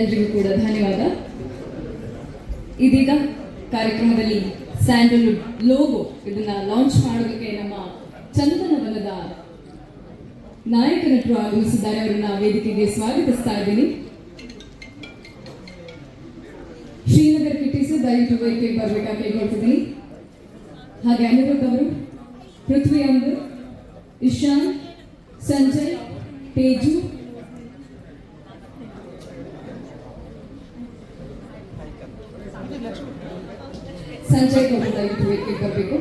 ಎಲ್ರಿಗೂ ಕೂಡ ಧನ್ಯವಾದ. ಇದೀಗ ಕಾರ್ಯಕ್ರಮದಲ್ಲಿ ಸ್ಯಾಂಡಲ್ವುಡ್ ಲೋಗೋ ಇದನ್ನ ಲಾಂಚ್ ಮಾಡೋದಕ್ಕೆ ನಮ್ಮ ಚಂದನವನದ ನಾಯಕ ನಟರು ಆಗಮಿಸಿದ್ದಾರೆ. ಅವರನ್ನ ವೇದಿಕೆಗೆ ಸ್ವಾಗತಿಸ್ತಾ ಇದ್ದೀನಿ. ಶ್ರೀನಗರ್ ಕಿಟ್ಟಿಸು ದಯವಿಟ್ಟು ವೇದಿಕೆಗೆ ಬರಬೇಕಾಗಿ ಕೇಳ್ಕೊಳ್ತಿದ್ದೀನಿ. ಹಾಗೆ ಅನಿರುದ್ಧ ಅವರು ಪೃಥ್ವಿ ಅಂದ್ರೆ ಇಶಾನ್ ಸಂಜಯ್, ತೇಜು ಸಂಜಯ್ ಅವರು ದಯವಿಟ್ಟು ವೇದಿಕೆಗೆ ಬರಬೇಕು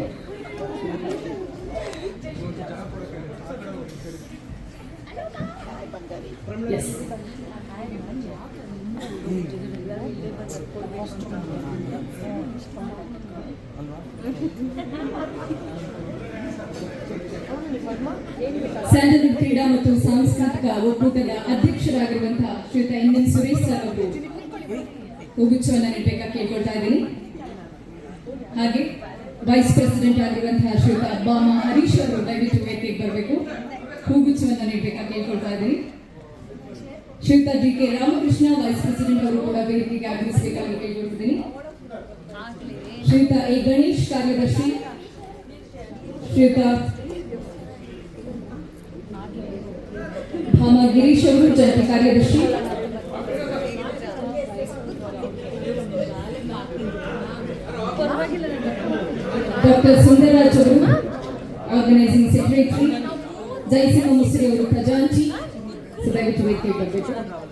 ಸ್ಯಾಂಡಲ್ವುಡ್ ಕ್ರೀಡಾ ಮತ್ತು ಸಾಂಸ್ಕೃತಿಕ ಒಕ್ಕೂಟದ ಅಧ್ಯಕ್ಷರಾಗಿರುವಂತಹ ಶ್ರೀಯುತ ಎನ್ ಎನ್ ಸುರೇಶ್ ಸರ್ ಅವರು. ಹೂಗುಚ್ಛವನ್ನ ನೀಡಬೇಕಾಗಿ ಕೇಳ್ಕೊಳ್ತಾ ಇದ್ದೀನಿ ಹಾಗೆ ವೈಸ್ ಪ್ರೆಸಿಡೆಂಟ್ ಆಗಿರುವಂತಹ ಶ್ರೀಯುತ ಬಾಮ ಹರೀಶ್ ಅವರು ದಯವಿಟ್ಟು ವೇದಿಕೆಗೆ ಬರಬೇಕು ಹೂಗುಚ್ಛವನ್ನ ನೀಡಬೇಕಾಗಿ ಕೇಳ್ಕೊಳ್ತಾ ಇದ್ದೀನಿ ಶ್ರೀಯುತ D K Ramakrishna vice president ಅವರು ಕೂಡ ವೇದಿಕೆಗೆ ಆಗಮಿಸಬೇಕಾಗಿ ಕೇಳ್ಕೊಳ್ತಿದ್ದೀನಿ ಶ್ರೀಯುತ ಎ ಗಣೇಶ್ ಕಾರ್ಯದರ್ಶಿ ಶ್ರೀಯುತ ಭಾಮ ಗಿರೀಶ್ ಅವರು ಜಂಟಿ ಕಾರ್ಯದರ್ಶಿ doctor Sundarlal Choruma organizing secretary Jai Singh Musre और खजांची सुबह के वेट के बच्चे